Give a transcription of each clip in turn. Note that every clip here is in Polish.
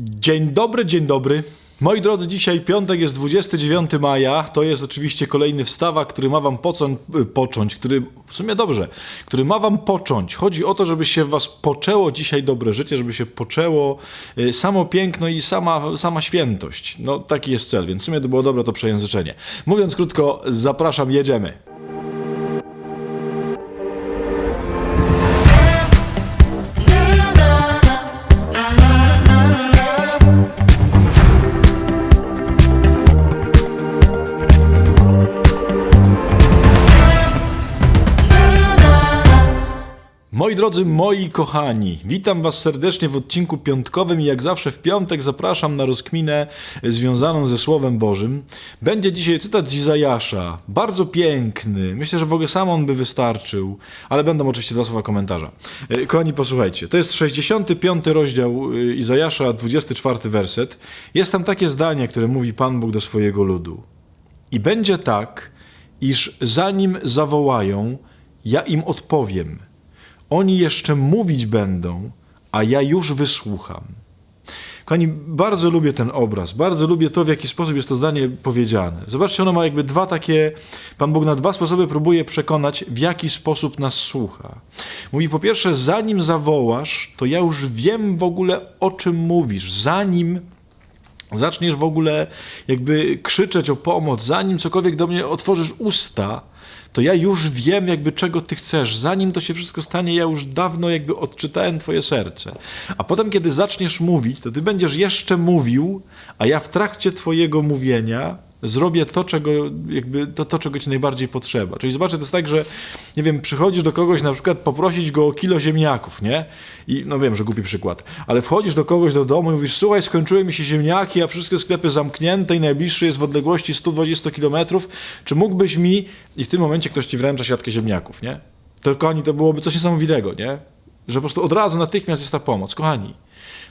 Dzień dobry, dzień dobry. Moi drodzy, dzisiaj piątek jest 29 maja. To jest oczywiście kolejny wstawak, który ma wam począć, począć, który w sumie dobrze, który ma wam począć. Chodzi o to, żeby się was poczęło dzisiaj dobre życie, żeby się poczęło y, samo piękno i sama, sama świętość. No taki jest cel, więc w sumie to było dobre to przejęzyczenie. Mówiąc krótko, zapraszam, jedziemy. Moi drodzy, moi kochani, witam Was serdecznie w odcinku piątkowym i jak zawsze w piątek zapraszam na rozkminę związaną ze Słowem Bożym. Będzie dzisiaj cytat z Izajasza, bardzo piękny, myślę, że w ogóle sam on by wystarczył, ale będą oczywiście dwa słowa komentarza. E, Kochani, posłuchajcie, to jest 65 rozdział e, Izajasza, 24 werset. Jest tam takie zdanie, które mówi Pan Bóg do swojego ludu. I będzie tak, iż zanim zawołają, ja im odpowiem. Oni jeszcze mówić będą, a ja już wysłucham. Kochani, bardzo lubię ten obraz, bardzo lubię to, w jaki sposób jest to zdanie powiedziane. Zobaczcie, ono ma jakby dwa takie. Pan Bóg na dwa sposoby próbuje przekonać, w jaki sposób nas słucha. Mówi po pierwsze, zanim zawołasz, to ja już wiem w ogóle o czym mówisz. Zanim zaczniesz w ogóle jakby krzyczeć o pomoc, zanim cokolwiek do mnie otworzysz usta, to ja już wiem jakby czego ty chcesz. Zanim to się wszystko stanie, ja już dawno jakby odczytałem twoje serce. A potem, kiedy zaczniesz mówić, to ty będziesz jeszcze mówił, a ja w trakcie twojego mówienia zrobię to, czego, jakby to, to, czego ci najbardziej potrzeba. Czyli zobaczcie, to jest tak, że nie wiem, przychodzisz do kogoś na przykład poprosić go o kilo ziemniaków, nie? I no wiem, że głupi przykład, ale wchodzisz do kogoś do domu i mówisz, słuchaj, skończyły mi się ziemniaki, a wszystkie sklepy zamknięte i najbliższy jest w odległości 120 kilometrów, czy mógłbyś mi... I w tym momencie ktoś ci wręcza siatkę ziemniaków, nie? To kochani, to byłoby coś niesamowitego, nie? Że po prostu od razu, natychmiast jest ta pomoc. Kochani,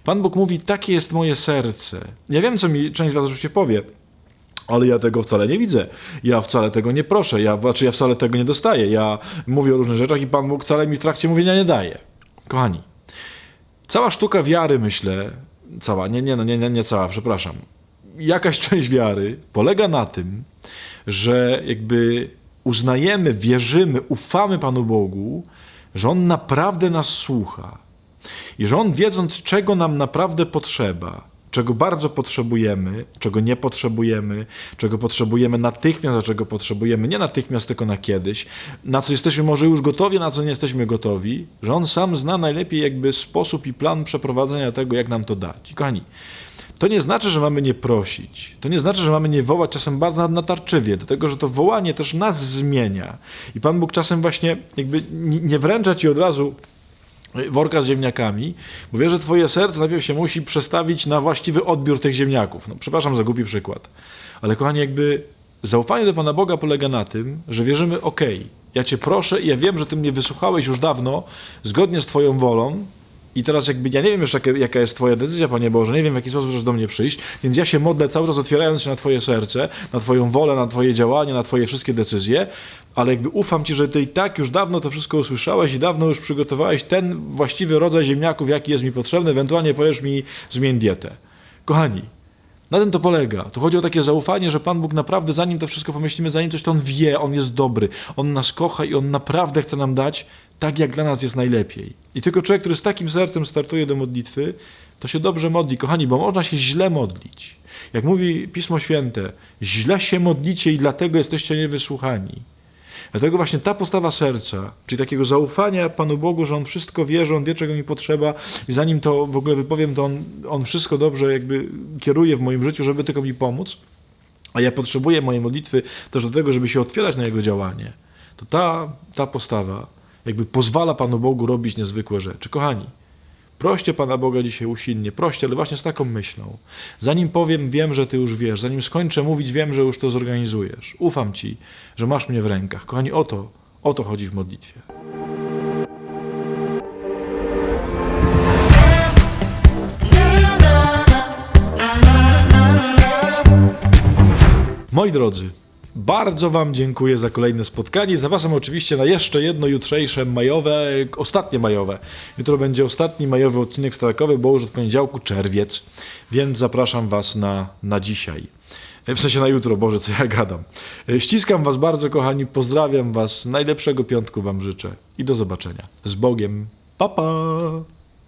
Pan Bóg mówi, takie jest moje serce. Ja wiem, co mi część z was oczywiście powie, ale ja tego wcale nie widzę. Ja wcale tego nie proszę. Ja, znaczy ja wcale tego nie dostaję. Ja mówię o różnych rzeczach i Pan Bóg wcale mi w trakcie mówienia nie daje. Kochani, cała sztuka wiary, myślę, cała, nie, nie, no, nie, nie, nie cała, przepraszam. Jakaś część wiary polega na tym, że jakby uznajemy, wierzymy, ufamy Panu Bogu, że On naprawdę nas słucha. I że On wiedząc, czego nam naprawdę potrzeba, czego bardzo potrzebujemy, czego nie potrzebujemy, czego potrzebujemy natychmiast, a czego potrzebujemy nie natychmiast, tylko na kiedyś, na co jesteśmy może już gotowi, na co nie jesteśmy gotowi, że On sam zna najlepiej jakby sposób i plan przeprowadzenia tego, jak nam to dać. I kochani, to nie znaczy, że mamy nie prosić. To nie znaczy, że mamy nie wołać czasem bardzo natarczywie, dlatego że to wołanie też nas zmienia. I Pan Bóg czasem właśnie jakby nie wręcza ci od razu worka z ziemniakami, bo wie, że twoje serce najpierw się musi przestawić na właściwy odbiór tych ziemniaków. No, przepraszam za głupi przykład. Ale kochani, jakby zaufanie do Pana Boga polega na tym, że wierzymy, okej, ja Cię proszę i ja wiem, że Ty mnie wysłuchałeś już dawno, zgodnie z Twoją wolą, i teraz jakby ja nie wiem jeszcze, jaka- jaka jest Twoja decyzja, Panie Boże, nie wiem w jaki sposób możesz do mnie przyjść, więc ja się modlę cały czas otwierając się na Twoje serce, na Twoją wolę, na Twoje działania, na Twoje wszystkie decyzje, ale jakby ufam Ci, że Ty i tak już dawno to wszystko usłyszałeś i dawno już przygotowałeś ten właściwy rodzaj ziemniaków, jaki jest mi potrzebny, ewentualnie powiesz mi, zmień dietę. Kochani, na tym to polega. Tu chodzi o takie zaufanie, że Pan Bóg naprawdę, zanim to wszystko pomyślimy, zanim coś, to On wie, On jest dobry, On nas kocha i On naprawdę chce nam dać tak, jak dla nas jest najlepiej. I tylko człowiek, który z takim sercem startuje do modlitwy, to się dobrze modli. Kochani, bo można się źle modlić. Jak mówi Pismo Święte, źle się modlicie i dlatego jesteście niewysłuchani. Dlatego właśnie ta postawa serca, czyli takiego zaufania Panu Bogu, że On wszystko wie, że On wie, czego mi potrzeba i zanim to w ogóle wypowiem, to On, on wszystko dobrze jakby kieruje w moim życiu, żeby tylko mi pomóc, a ja potrzebuję mojej modlitwy też do tego, żeby się otwierać na Jego działanie, to ta, ta postawa jakby pozwala Panu Bogu robić niezwykłe rzeczy. Kochani, Proście Pana Boga dzisiaj usilnie, proście, ale właśnie z taką myślą. Zanim powiem, wiem, że Ty już wiesz. Zanim skończę mówić, wiem, że już to zorganizujesz. Ufam Ci, że masz mnie w rękach. Kochani, o to, o to chodzi w modlitwie. Moi drodzy, Bardzo Wam dziękuję za kolejne spotkanie. Zapraszam oczywiście na jeszcze jedno jutrzejsze majowe, ostatnie majowe. Jutro będzie ostatni majowy odcinek strakowy, bo już od poniedziałku czerwiec, więc zapraszam Was na, na dzisiaj. E, W sensie na jutro, Boże, co ja gadam. E, Ściskam Was bardzo, kochani, pozdrawiam Was, najlepszego piątku Wam życzę i do zobaczenia. Z Bogiem, pa pa!